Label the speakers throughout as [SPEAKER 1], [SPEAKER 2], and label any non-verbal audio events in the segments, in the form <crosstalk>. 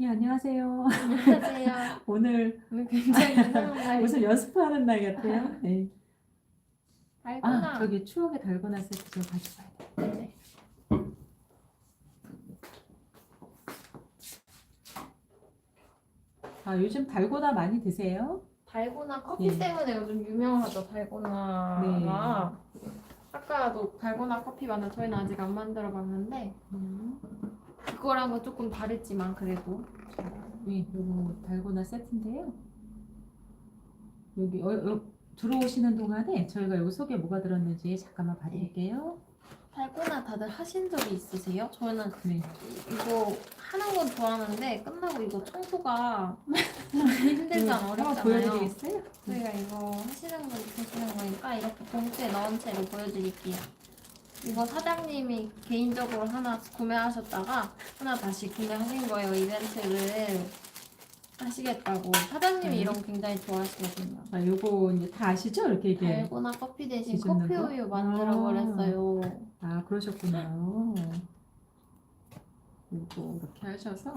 [SPEAKER 1] 예, 안녕하세요.
[SPEAKER 2] 안녕하세요. <laughs>
[SPEAKER 1] 오늘
[SPEAKER 2] 오늘 굉장히 이상한 <laughs> 날.
[SPEAKER 1] 무슨 연습하는 날 같아요. 네. <laughs>
[SPEAKER 2] 달고나.
[SPEAKER 1] 아, 저기 추억의 달고나 세트 좀 가져가야 돼.
[SPEAKER 2] 네.
[SPEAKER 1] 아, 요즘 달고나 많이 드세요?
[SPEAKER 2] 달고나 커피
[SPEAKER 1] 예.
[SPEAKER 2] 때문에 요즘 유명하죠 달고나가. 아까도 달고나 커피 만들 저희는 아직 안 만들어 봤는데
[SPEAKER 1] 음.
[SPEAKER 2] 그거랑은 조금 다르지만 그래도
[SPEAKER 1] 네, 요거 달고나 세트인데요. 여기 어, 어, 들어오시는 동안에 저희가 여기 속에 뭐가 들었는지 잠깐만 봐드릴게요.
[SPEAKER 2] 달고나 다들 하신 적이 있으세요? 저는
[SPEAKER 1] 네.
[SPEAKER 2] 이거 하는 건 좋아하는데 끝나고 이거 청소가 <laughs> 힘들잖아
[SPEAKER 1] 네, 한번
[SPEAKER 2] 어렵잖아요.
[SPEAKER 1] 보여드리겠어요?
[SPEAKER 2] 저희가 이거 하시는 분 보시는 거니까 이렇게 봉투에 넣은 채로 보여드릴게요. 이거 사장님이 개인적으로 하나 구매하셨다가 하나 다시 구매하신 거예요. 이벤트를 하시겠다고. 사장님이
[SPEAKER 1] 네.
[SPEAKER 2] 이런 거 굉장히 좋아하시거든요.
[SPEAKER 1] 아, 요거 이제 다 아시죠? 이렇게 이게.
[SPEAKER 2] 달고나 커피 대신
[SPEAKER 1] 뒤집는
[SPEAKER 2] 커피
[SPEAKER 1] 거?
[SPEAKER 2] 우유 만들어 버렸어요.
[SPEAKER 1] 아, 그러셨군요. 요거 이렇게 하셔서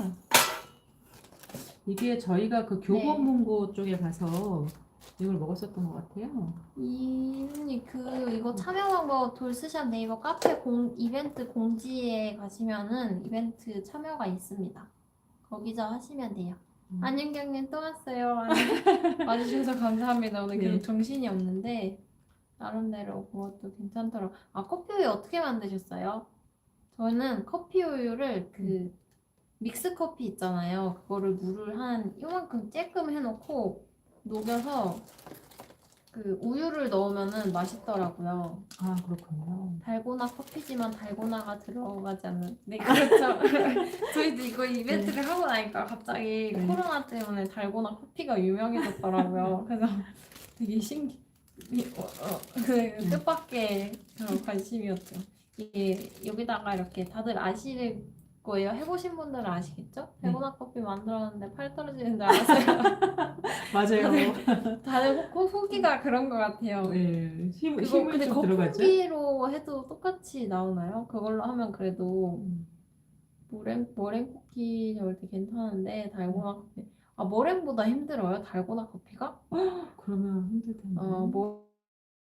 [SPEAKER 1] 이게 저희가 그 교보문고 쪽에 가서 이걸 먹었었던 것 같아요.
[SPEAKER 2] 이분이 그 이거 참여한 거 돌스샵 네이버 카페 공 이벤트 공지에 가시면은 이벤트 참여가 있습니다. 거기서 하시면 돼요.
[SPEAKER 1] 음.
[SPEAKER 2] 안윤경님 또 왔어요. <laughs> 와주셔서 감사합니다. 오늘
[SPEAKER 1] 네.
[SPEAKER 2] 계속 정신이 없는데 나름대로 그것도 괜찮더라고. 아 커피 우유 어떻게 만드셨어요? 저는 커피 우유를 그 믹스 커피 있잖아요. 그거를 물을 한 요만큼 쬐끔 해놓고 녹여서 그 우유를 넣으면은 맛있더라고요.
[SPEAKER 1] 아, 그렇군요.
[SPEAKER 2] 달고나 커피지만 달고나가 들어가지 않는. 네, 그렇죠. <laughs> 저희도 이거 이벤트를 하고 나니까 갑자기
[SPEAKER 1] 네.
[SPEAKER 2] 코로나 때문에 달고나 커피가 유명해졌더라고요. <laughs> 그래서 되게 신기, 이- 어, 어, 그 뜻밖의 그런 관심이었죠. 이게 여기다가 이렇게 다들 아실 거예요. 해보신 분들은 아시겠죠?
[SPEAKER 1] 네.
[SPEAKER 2] 달고나 커피 만들었는데 팔 떨어지는 줄 알았어요. <laughs>
[SPEAKER 1] 맞아요.
[SPEAKER 2] 다들 후- 후기가 그런 것 같아요.
[SPEAKER 1] 네, 힘,
[SPEAKER 2] 그거
[SPEAKER 1] 힘을
[SPEAKER 2] 근데
[SPEAKER 1] 좀 들어가죠.
[SPEAKER 2] 거품기로 해도 똑같이 나오나요? 그걸로 하면 그래도
[SPEAKER 1] 음.
[SPEAKER 2] 머랭 머랭 쿠키 저을 때 괜찮은데 달고나 커피 아 머랭보다 힘들어요? 달고나 커피가? <gasps>
[SPEAKER 1] 그러면 힘들 텐데.
[SPEAKER 2] 어 뭐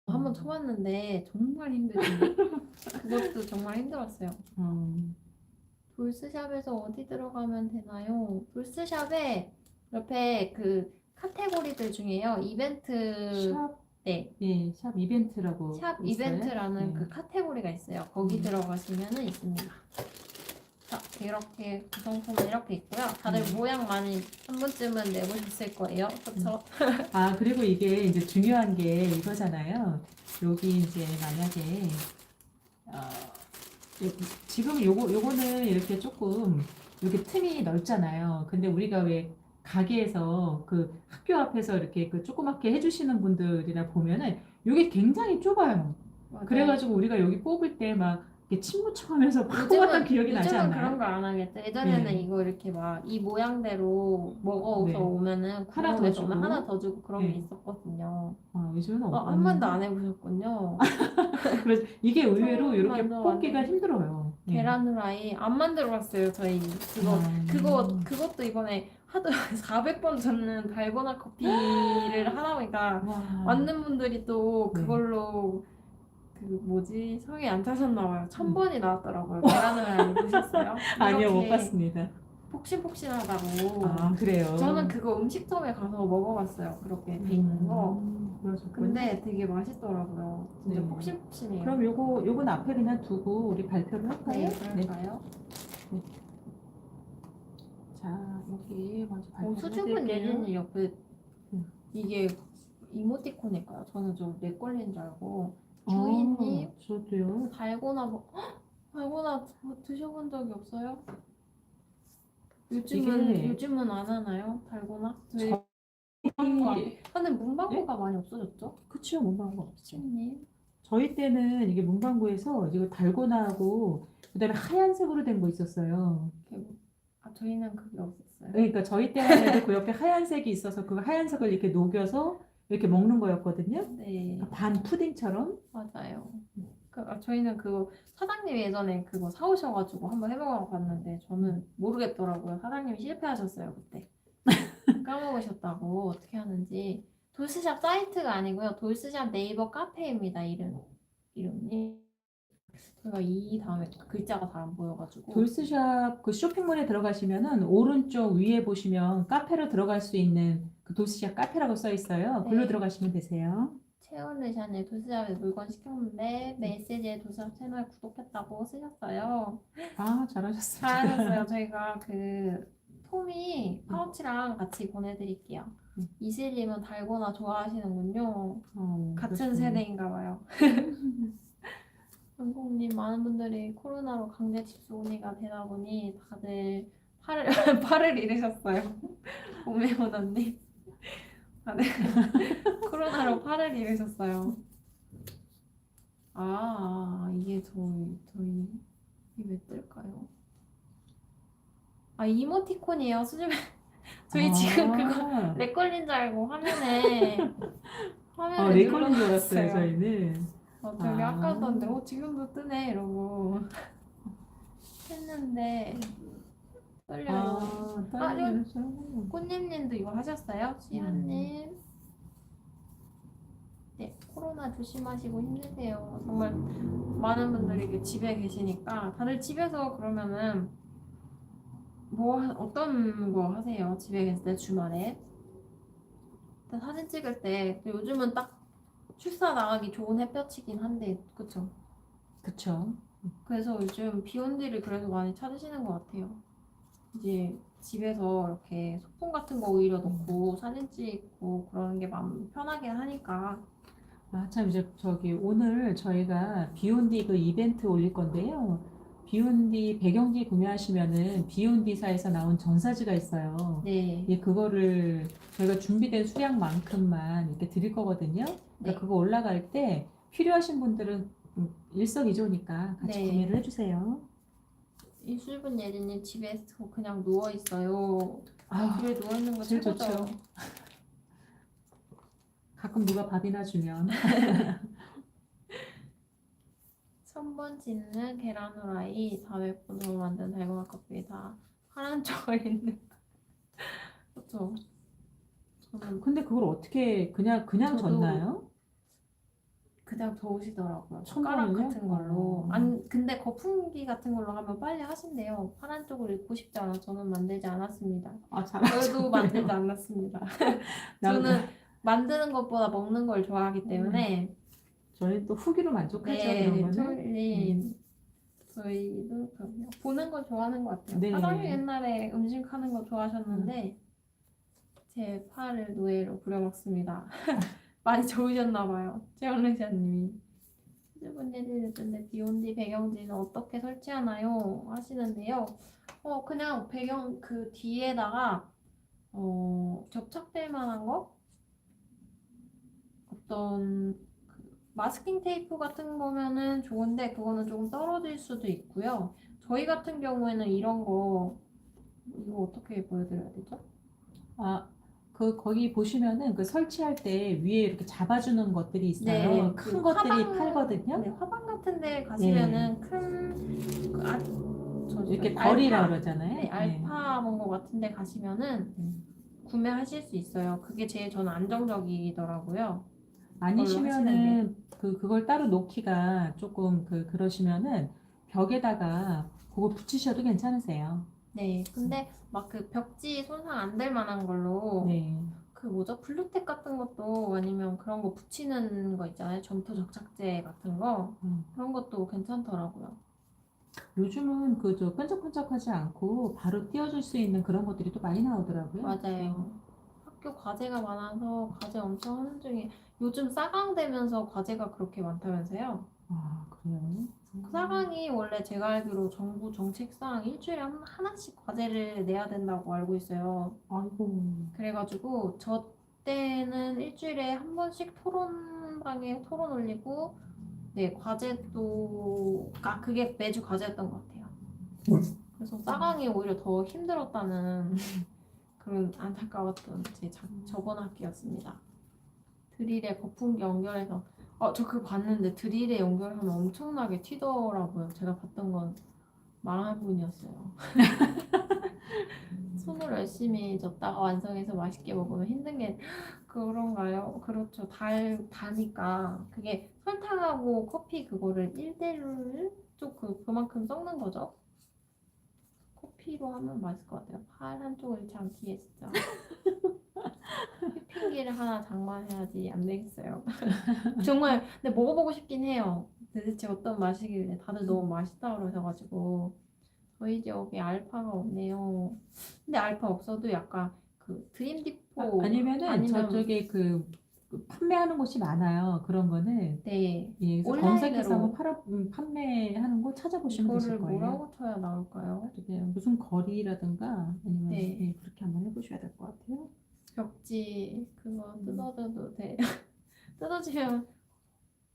[SPEAKER 2] 한번
[SPEAKER 1] 음.
[SPEAKER 2] 쳐봤는데 정말 힘들던데 <laughs> 그것도 정말 힘들었어요.
[SPEAKER 1] 음.
[SPEAKER 2] 돌스샵에서 어디 들어가면 되나요? 돌스샵에 옆에 그 카테고리들 중에요 이벤트
[SPEAKER 1] 샵,
[SPEAKER 2] 네
[SPEAKER 1] 예, 샵 이벤트라고.
[SPEAKER 2] 샵
[SPEAKER 1] 있어요.
[SPEAKER 2] 이벤트라는
[SPEAKER 1] 네.
[SPEAKER 2] 그 카테고리가 있어요. 거기
[SPEAKER 1] 음.
[SPEAKER 2] 들어가시면은 있습니다. 자, 이렇게 구성품은 이렇게 있고요. 다들
[SPEAKER 1] 음.
[SPEAKER 2] 모양 많이 한 번쯤은 내보셨을 거예요. 그렇죠? <laughs>
[SPEAKER 1] 아, 그리고 이게 이제 중요한 게 이거잖아요. 여기 이제 만약에, 어, 지금 요거, 요거는 이렇게 조금, 이렇게 틈이 넓잖아요. 근데 우리가 왜 가게에서 그 학교 앞에서 이렇게 그 조그맣게 해주시는 분들이나 보면은 이게 굉장히 좁아요.
[SPEAKER 2] 맞아요.
[SPEAKER 1] 그래가지고 우리가 여기 뽑을 때 막 이렇게 침 묻혀가면서 막 뽑았던 기억이 나지
[SPEAKER 2] 요즘은
[SPEAKER 1] 않나요?
[SPEAKER 2] 그런 거 안 하겠죠. 예전에는
[SPEAKER 1] 네.
[SPEAKER 2] 이거 이렇게 막 이 모양대로 먹어서
[SPEAKER 1] 네.
[SPEAKER 2] 오면은
[SPEAKER 1] 하나
[SPEAKER 2] 더더
[SPEAKER 1] 주고.
[SPEAKER 2] 하나 더 주고 그런 게
[SPEAKER 1] 네.
[SPEAKER 2] 있었거든요.
[SPEAKER 1] 아, 요즘은
[SPEAKER 2] 어,
[SPEAKER 1] 없-
[SPEAKER 2] 한 번도 안 해보셨군요. <laughs>
[SPEAKER 1] 그래서 이게 의외로 이렇게 뽑기가. 힘들어요. 예.
[SPEAKER 2] 계란 후라이 안 만들어봤어요. 저희 그거
[SPEAKER 1] 음.
[SPEAKER 2] 그거 그것도 이번에 하도 <laughs> 400번 젓는 달고나 커피를 하다 보니까
[SPEAKER 1] 와.
[SPEAKER 2] 왔는 분들이 또
[SPEAKER 1] 네.
[SPEAKER 2] 그걸로 그 뭐지 성에 안 차셨나 봐요. 천
[SPEAKER 1] 음.
[SPEAKER 2] 번이 나왔더라고요. 계란을 보셨어요? <laughs>
[SPEAKER 1] 아니요, 못
[SPEAKER 2] 이렇게
[SPEAKER 1] 봤습니다.
[SPEAKER 2] 폭신폭신하다고.
[SPEAKER 1] 아, 그래요.
[SPEAKER 2] 저는 그거 음식점에 가서 먹어봤어요. 그렇게 돼 있는 거.
[SPEAKER 1] 음, 그러셨군요.
[SPEAKER 2] 근데 되게 맛있더라고요. 진짜
[SPEAKER 1] 네.
[SPEAKER 2] 폭신폭신해요.
[SPEAKER 1] 그럼 요거 요건 앞에 그냥 두고 우리 발표를 할까요?
[SPEAKER 2] 네, 그럴까요?
[SPEAKER 1] 자, 여기 먼저
[SPEAKER 2] 어,
[SPEAKER 1] 발표를
[SPEAKER 2] 수줍은. 예진이 옆에
[SPEAKER 1] 음.
[SPEAKER 2] 이게 이모티콘일까요? 저는 좀내 걸린 줄 알고
[SPEAKER 1] 어,
[SPEAKER 2] 주인님
[SPEAKER 1] 저도요.
[SPEAKER 2] 달고나 뭐 헉! <gasps> 달고나 뭐 드셔본 적이 없어요? 요즘은
[SPEAKER 1] 이게-
[SPEAKER 2] 요즘은 안 하나요? 달고나? 저희
[SPEAKER 1] 저-
[SPEAKER 2] 문방구 근데 문방구가
[SPEAKER 1] 네?
[SPEAKER 2] 많이 없어졌죠?
[SPEAKER 1] 그쵸, 문방구 없죠. 저희 때는 이게 문방구에서 이거 달고나하고 그다음에 하얀색으로 된 거 있었어요.
[SPEAKER 2] 이렇게 뭐- 아 저희는 그게 없었어요.
[SPEAKER 1] 그러니까 저희 때는 그 옆에 하얀색이 있어서 그 하얀색을 이렇게 녹여서 이렇게 먹는 거였거든요.
[SPEAKER 2] 네
[SPEAKER 1] 반 푸딩처럼.
[SPEAKER 2] 맞아요. 그, 아, 저희는 그거 사장님이 예전에 그거 사오셔가지고 한번 해먹어 봤는데 저는 모르겠더라고요. 사장님이 실패하셨어요 그때. <laughs> 까먹으셨다고 어떻게 하는지. 돌스샵 사이트가 아니고요. 돌스샵 네이버 카페입니다. 이름 이름이. 제가 이 다음에 글자가 잘 안 보여가지고.
[SPEAKER 1] 돌스샵 그 쇼핑몰에 들어가시면은 오른쪽 위에 보시면 카페로 들어갈 수 있는 그 돌스샵 카페라고 써 있어요. 글로
[SPEAKER 2] 네.
[SPEAKER 1] 들어가시면 되세요.
[SPEAKER 2] 채원을 샤넬 도시샵에 물건 시켰는데 메시지에 도시샵 채널 구독했다고 쓰셨어요.
[SPEAKER 1] 아, 잘하셨어요.
[SPEAKER 2] 잘하셨어요. <laughs> 저희가 그 톰이 파우치랑 같이 보내드릴게요.
[SPEAKER 1] 음.
[SPEAKER 2] 이슬님은 달고나 좋아하시는군요.
[SPEAKER 1] 어,
[SPEAKER 2] 같은
[SPEAKER 1] 그렇군요.
[SPEAKER 2] 세대인가 봐요. <laughs> 한국님 많은 분들이 코로나로 강제 집소니가 되다 보니 다들 팔을 <laughs> 팔을 잃으셨어요. 오메온 언니. 다들 <laughs> 코로나로 팔을 잃으셨어요. 아 이게 저희 저희 이게 왜 뜰까요? 아 이모티콘이에요. 수줍 <laughs> 저희 지금 그거
[SPEAKER 1] 아,
[SPEAKER 2] 렉 걸린 줄 알고 화면에 <laughs> 화면에
[SPEAKER 1] 어, 레콜인 줄 알았어요,
[SPEAKER 2] 눌러놨어요.
[SPEAKER 1] 저희는.
[SPEAKER 2] 어, 저기
[SPEAKER 1] 아.
[SPEAKER 2] 아까 떴는데 어 지금도 뜨네 이러고 했는데 떨려요.
[SPEAKER 1] 아,
[SPEAKER 2] 아,
[SPEAKER 1] 떨리죠.
[SPEAKER 2] 꽃님님도 이거 하셨어요? 시아님. 네, 코로나 조심하시고 힘내세요. 정말 많은 분들이 이렇게 집에 계시니까 다들 집에서 그러면은 뭐 하- 어떤 거 하세요? 집에 계실 때 주말에 일단 사진 찍을 때 요즘은 딱 출사 나가기 좋은 햇볕이긴 한데 그쵸?
[SPEAKER 1] 그쵸.
[SPEAKER 2] 그래서 요즘 비온디를 그래서 많이 찾으시는 것 같아요. 이제 집에서 이렇게 소품 같은 거 오히려 놓고 사진 찍고 그러는 게 마음 편하긴 하니까.
[SPEAKER 1] 아, 참, 이제 저기 오늘 저희가 비욘디 그 이벤트 올릴 건데요. 비욘디 배경지 구매하시면은 비욘디사에서 나온 전사지가 있어요.
[SPEAKER 2] 네.
[SPEAKER 1] 예, 그거를 저희가 준비된 수량만큼만 이렇게 드릴 거거든요.
[SPEAKER 2] 네.
[SPEAKER 1] 그러니까 그거 올라갈 때 필요하신 분들은 음, 일석이조니까 같이
[SPEAKER 2] 네.
[SPEAKER 1] 구매를 해주세요.
[SPEAKER 2] 이술분 예진님 집에서 그냥 누워 있어요.
[SPEAKER 1] 아,
[SPEAKER 2] 집에 누워 있는 거
[SPEAKER 1] 제일
[SPEAKER 2] 최고죠.
[SPEAKER 1] 좋죠. <laughs> 가끔 누가 밥이나 주면.
[SPEAKER 2] 3번지는 계란 후라이 400분으로 만든 달고나 커피 다 파란 쪽을 있는. <laughs> 그렇죠. 저는
[SPEAKER 1] 근데 그걸 어떻게 그냥 그냥
[SPEAKER 2] 저도
[SPEAKER 1] 졌나요?
[SPEAKER 2] 그냥 숟가락
[SPEAKER 1] 원을요?
[SPEAKER 2] 같은 걸로.
[SPEAKER 1] 어.
[SPEAKER 2] 안 근데 거품기 같은 걸로 하면 빨리 하신대요. 파란 쪽을 입고 싶지 않아. 저는 만들지 않았습니다.
[SPEAKER 1] 아,
[SPEAKER 2] 저도
[SPEAKER 1] 잘하셨네요.
[SPEAKER 2] 만들지 않았습니다. <laughs> 저는 만드는 것보다 먹는 걸 좋아하기 때문에
[SPEAKER 1] 저희 또 후기로 만족하죠
[SPEAKER 2] 네,
[SPEAKER 1] 그런 거는.
[SPEAKER 2] 저희 저희도 그럼요. 보는 거 좋아하는 것 같아요.
[SPEAKER 1] 네.
[SPEAKER 2] 사장님 옛날에 음식 하는 거 좋아하셨는데 제 팔을 노예로 부려먹습니다. <laughs> 많이 좋으셨나 봐요. 최원르샤님이. 수줍은 일이 근데 비욘디 배경지는 어떻게 설치하나요? 하시는데요. 어 그냥 배경 그 뒤에다가 어 접착될 만한 거 어떤 그 마스킹 테이프 같은 거면은 좋은데 그거는 조금 떨어질 수도 있고요. 저희 같은 경우에는 이런 거 이거 어떻게 보여드려야 되죠?
[SPEAKER 1] 아, 그 거기 보시면은 그 설치할 때 위에 이렇게 잡아주는 것들이 있어요.
[SPEAKER 2] 네,
[SPEAKER 1] 큰
[SPEAKER 2] 그
[SPEAKER 1] 것들이
[SPEAKER 2] 화방-
[SPEAKER 1] 팔거든요.
[SPEAKER 2] 네, 화방 같은 데 가시면은 큰 그 아, 저,
[SPEAKER 1] 이렇게
[SPEAKER 2] 알파,
[SPEAKER 1] 거리라 그러잖아요.
[SPEAKER 2] 네, 알파 뭔거 같은 데 가시면은
[SPEAKER 1] 음.
[SPEAKER 2] 구매하실 수 있어요. 그게 제일 저는 안정적이더라고요.
[SPEAKER 1] 아니시면은 그 그걸 따로 놓기가 조금 그 그러시면은 벽에다가 그거 붙이셔도 괜찮으세요.
[SPEAKER 2] 네, 근데 막 그 벽지 손상 안 될 만한 걸로
[SPEAKER 1] 네.
[SPEAKER 2] 그 뭐죠? 블루텍 같은 것도 아니면 그런 거 붙이는 거 있잖아요. 점토 접착제 같은 거
[SPEAKER 1] 음.
[SPEAKER 2] 그런 것도 괜찮더라고요.
[SPEAKER 1] 요즘은 그 저 끈적끈적하지 않고 바로 띄워줄 수 있는 그런 것들이 또 많이 나오더라고요.
[SPEAKER 2] 맞아요. 학교 과제가 많아서 과제 엄청 하는 중에 요즘 싸강되면서 과제가 그렇게 많다면서요?
[SPEAKER 1] 아, 그래요?
[SPEAKER 2] 싸강이 원래 제가 알기로 정부 정책상 일주일에 한- 하나씩 과제를 내야 된다고 알고 있어요.
[SPEAKER 1] 아이고.
[SPEAKER 2] 그래가지고 저 때는 일주일에 한 번씩 토론방에 토론 올리고 네 과제도 아 그게 매주 과제였던 것 같아요. 그래서 싸강이 오히려 더 힘들었다는 <laughs> 그런 안타까웠던 제 자- 저번 학기였습니다. 드릴에 거품기 연결해서 어, 저 그거 봤는데 드릴에 연결하면 엄청나게 튀더라고요. 제가 봤던 건 망한 분이었어요. <laughs> 손으로 열심히 젓다가 완성해서 맛있게 먹으면 힘든 게 그런가요? 그렇죠. 달, 다니까 그게 설탕하고 커피 그거를 1대1 쪽그 그만큼 섞는 거죠. 커피로 하면 맛있을 것 같아요. 팔 한쪽을 않기에 진짜. <laughs> 휘핑기를 하나 장만해야지 안 되겠어요. <laughs> 정말 근데 먹어보고 싶긴 해요. 도대체 어떤 맛이길래 다들 너무 맛있다 그러셔가지고 저희 지역에 알파가 없네요. 근데 알파 없어도 약간 그 드림 디포
[SPEAKER 1] 아 니면은
[SPEAKER 2] 아니면-
[SPEAKER 1] 저쪽에 그, 그 판매하는 곳이 많아요. 그런 거는
[SPEAKER 2] 네
[SPEAKER 1] 예, 그래서
[SPEAKER 2] 온라인으로
[SPEAKER 1] 검색해서 한번 팔아 음, 판매하는 곳 찾아보시면
[SPEAKER 2] 이거를
[SPEAKER 1] 되실 거예요.
[SPEAKER 2] 뭐라고 쳐야 나올까요?
[SPEAKER 1] 그게 무슨 거리라든가 아니면
[SPEAKER 2] 네.
[SPEAKER 1] 예, 그렇게 한번 해보셔야 될 것 같아요.
[SPEAKER 2] 벽지 그거
[SPEAKER 1] 음.
[SPEAKER 2] 뜯어져도 돼. <laughs> 뜯어지면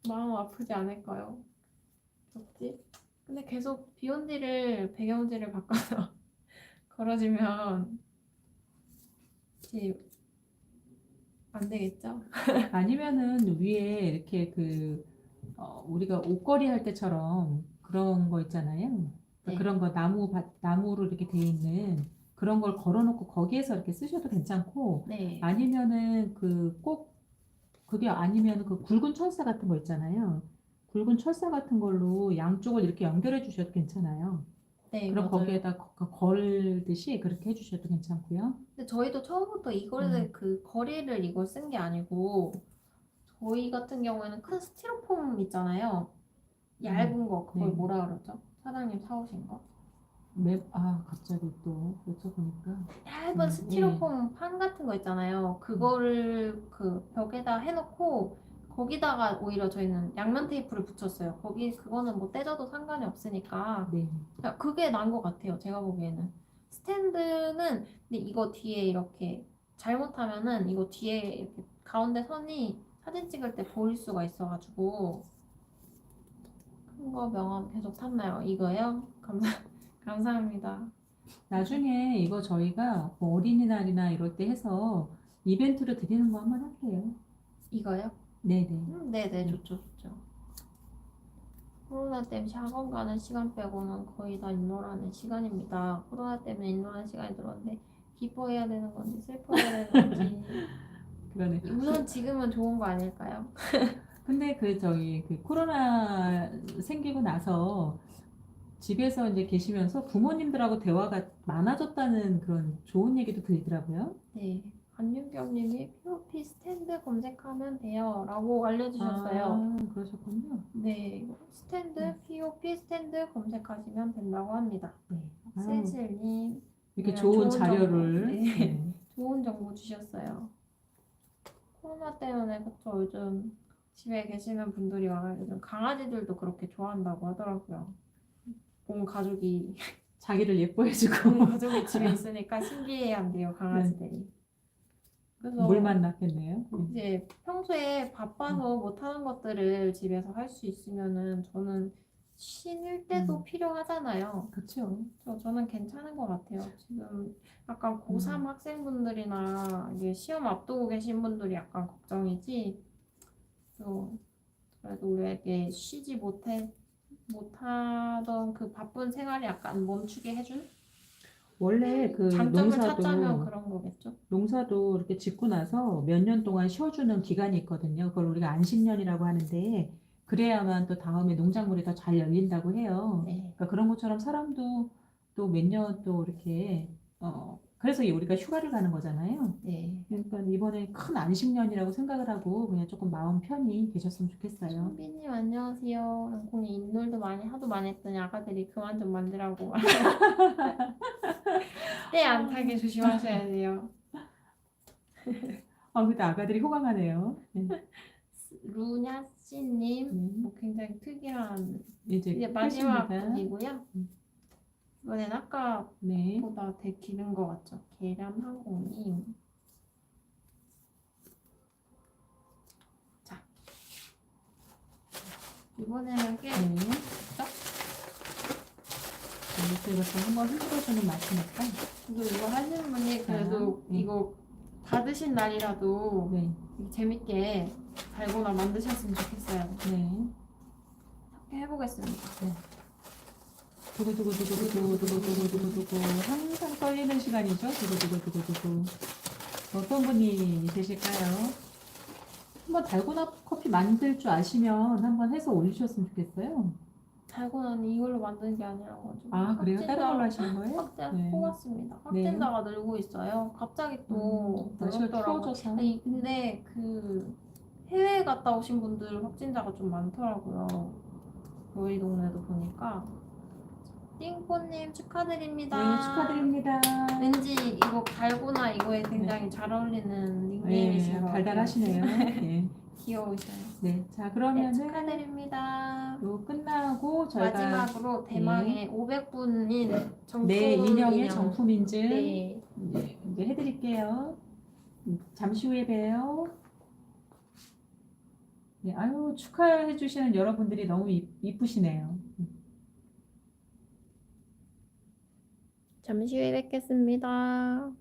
[SPEAKER 2] 마음 아프지 않을까요? 벽지? 근데 계속 비온디를 배경지를 바꿔서 <laughs> 걸어주면 혹시 안 되겠죠? <laughs>
[SPEAKER 1] 아니면은 위에 이렇게 그 어, 우리가 옷걸이 할 때처럼 그런 거 있잖아요. 그러니까
[SPEAKER 2] 네.
[SPEAKER 1] 그런 거 나무 밭 나무로 이렇게 돼 있는 그런 걸 걸어놓고 거기에서 이렇게 쓰셔도 괜찮고
[SPEAKER 2] 네.
[SPEAKER 1] 아니면은 그 꼭 그게 아니면 그 굵은 철사 같은 거 있잖아요. 굵은 철사 같은 걸로 양쪽을 이렇게 연결해 주셔도 괜찮아요.
[SPEAKER 2] 네,
[SPEAKER 1] 그럼
[SPEAKER 2] 맞아요.
[SPEAKER 1] 거기에다 거- 걸듯이 그렇게 해주셔도 괜찮고요.
[SPEAKER 2] 근데 저희도 처음부터 이거를
[SPEAKER 1] 음.
[SPEAKER 2] 그 거리를 이걸 쓴 게 아니고 저희 같은 경우에는 큰 스티로폼 있잖아요. 얇은 거 그걸
[SPEAKER 1] 네.
[SPEAKER 2] 뭐라 그러죠? 사장님 사오신 거.
[SPEAKER 1] 맵, 아 갑자기 또 여쭤보니까
[SPEAKER 2] 얇은
[SPEAKER 1] 음,
[SPEAKER 2] 스티로폼 판 같은 거 있잖아요. 그거를 그 벽에다 해놓고 거기다가 오히려 저희는 양면 테이프를 붙였어요. 거기 그거는 뭐 떼져도 상관이 없으니까
[SPEAKER 1] 네.
[SPEAKER 2] 그냥 그게 나은 것 같아요. 제가 보기에는 스탠드는 근데 이거 뒤에 이렇게 잘못하면은 이거 뒤에 이렇게 가운데 선이 사진 찍을 때 보일 수가 있어가지고 큰 거 명함 계속 탔나요? 이거요? 감사 감사합니다.
[SPEAKER 1] 나중에 이거 저희가 뭐 어린이날이나 이럴 때 해서 이벤트로 드리는 거 한번 할게요.
[SPEAKER 2] 이거요?
[SPEAKER 1] 네네.
[SPEAKER 2] 음, 네네 좋죠 좋죠. 코로나 때문에 학원 가는 시간 빼고는 거의 다 인노라는 시간입니다. 코로나 때문에 인노라는 시간이 들어왔는데 기뻐해야 되는 건지 슬퍼해야 되는 건지 <laughs>
[SPEAKER 1] 그러네.
[SPEAKER 2] 우선 지금은 좋은 거 아닐까요?
[SPEAKER 1] 근데 그 저희 그 코로나 생기고 나서 집에서 이제 계시면서 부모님들하고 대화가 많아졌다는 그런 좋은 얘기도 들리더라고요.
[SPEAKER 2] 네. 안윤경님이 POP 스탠드 검색하면 돼요 라고 알려주셨어요.
[SPEAKER 1] 아, 그러셨군요.
[SPEAKER 2] 네. 스탠드,
[SPEAKER 1] 음.
[SPEAKER 2] POP 스탠드 검색하시면 된다고 합니다.
[SPEAKER 1] 네. 아유,
[SPEAKER 2] 슬슬님
[SPEAKER 1] 이렇게
[SPEAKER 2] 네,
[SPEAKER 1] 좋은
[SPEAKER 2] 좋은
[SPEAKER 1] 자료를.
[SPEAKER 2] 정보. 네.
[SPEAKER 1] 네.
[SPEAKER 2] 좋은 정보 주셨어요. 코로나 때문에 그쵸 요즘 집에 계시는 분들이 많아요. 요즘 강아지들도 그렇게 좋아한다고 하더라고요. 온 가족이 <laughs>
[SPEAKER 1] 자기를 예뻐해주고
[SPEAKER 2] 온 가족이 집에 있으니까 신기해한대요 강아지들이. 그래서
[SPEAKER 1] 물만 낳겠네요. 네.
[SPEAKER 2] 이제 평소에 바빠서 못하는 것들을 집에서 할 수 있으면은 저는 쉴 때도
[SPEAKER 1] 음.
[SPEAKER 2] 필요하잖아요.
[SPEAKER 1] 그렇죠.
[SPEAKER 2] 저, 저는 괜찮은 것 같아요. 지금 약간 고3
[SPEAKER 1] 음.
[SPEAKER 2] 학생분들이나 이게 시험 앞두고 계신 분들이 약간 걱정이지. 또 그래도 우리에게 쉬지 못해 못하던 그 바쁜 생활이 약간 멈추게 해준
[SPEAKER 1] 원래 그
[SPEAKER 2] 장점을
[SPEAKER 1] 농사도
[SPEAKER 2] 그런 거겠죠.
[SPEAKER 1] 농사도 이렇게 짓고 나서 몇 년 동안 쉬어주는 기간이 있거든요. 그걸 우리가 안식년이라고 하는데 그래야만 또 다음에 농작물이 더 잘 열린다고 해요.
[SPEAKER 2] 네.
[SPEAKER 1] 그러니까 그런 것처럼 사람도 또 몇 년 또 이렇게 어 그래서 우리가 휴가를 가는 거잖아요.
[SPEAKER 2] 네.
[SPEAKER 1] 그러니까 이번에 큰 안식년이라고 생각을 하고 그냥 조금 마음 편히 계셨으면 좋겠어요.
[SPEAKER 2] 선비님 안녕하세요. 양콩이 인놀도 많이 하도 많이 했더니 아가들이 그만 좀 만들라고. <laughs> 때안 타게 조심하셔야 돼요.
[SPEAKER 1] 아 근데 아가들이 호강하네요. 네.
[SPEAKER 2] 루냐 씨님
[SPEAKER 1] 네.
[SPEAKER 2] 뭐 굉장히 특이한
[SPEAKER 1] 이제
[SPEAKER 2] 이제 마지막
[SPEAKER 1] 끝입니다.
[SPEAKER 2] 분이고요.
[SPEAKER 1] 음.
[SPEAKER 2] 이번엔 아까보다
[SPEAKER 1] 네.
[SPEAKER 2] 되게 기는 것 같죠. 계란 항공님. 자 이번에는 꽤
[SPEAKER 1] 네. 이것도 이것도 한번 흔들어주는 맛이니까.
[SPEAKER 2] 그래도 이거 하시는 분이 그래도
[SPEAKER 1] 네.
[SPEAKER 2] 이거 받으신 날이라도
[SPEAKER 1] 네,
[SPEAKER 2] 재밌게 달고나 만드셨으면 좋겠어요.
[SPEAKER 1] 네.
[SPEAKER 2] 해보겠습니다.
[SPEAKER 1] 두구 두구두구두구두구두구두구두구 항상 떨리는 시간이죠. 두구두구두구두구 어떤 분이 되실까요? 한번 달고나 커피 만들 줄 아시면 한번 해서 올리셨으면 좋겠어요.
[SPEAKER 2] 달고나는 이걸로 만드는 게 아니라가지고.
[SPEAKER 1] 아 그래요? 다른 걸로 하시는 거예요?
[SPEAKER 2] 확진
[SPEAKER 1] 네.
[SPEAKER 2] 뽑았습니다.
[SPEAKER 1] 네.
[SPEAKER 2] 확진자가 늘고 있어요. 갑자기 또
[SPEAKER 1] 음, 날씨가
[SPEAKER 2] 늘었더라고요.
[SPEAKER 1] 추워져서
[SPEAKER 2] 근데 그 해외 갔다 오신 분들 확진자가 좀 많더라고요. 저희 동네도 보니까 띵뽀님 축하드립니다.
[SPEAKER 1] 네, 축하드립니다.
[SPEAKER 2] 왠지 이거 달고나 이거에 굉장히 잘 어울리는 닉네임이신
[SPEAKER 1] 네,
[SPEAKER 2] 것.
[SPEAKER 1] 달달하시네요. 네. <laughs>
[SPEAKER 2] 귀여우셔요.
[SPEAKER 1] 네, 자
[SPEAKER 2] 네,
[SPEAKER 1] 그러면은
[SPEAKER 2] 축하드립니다.
[SPEAKER 1] 요 끝나고 저희가
[SPEAKER 2] 마지막으로 대망의 500분인 정품
[SPEAKER 1] 네 인형의
[SPEAKER 2] 인형.
[SPEAKER 1] 정품 인증
[SPEAKER 2] 네.
[SPEAKER 1] 네, 이제 해드릴게요. 음, 잠시 후에 봬요. 네, 아유 축하해 주시는 여러분들이 너무 이, 이쁘시네요.
[SPEAKER 2] 잠시 후에 뵙겠습니다.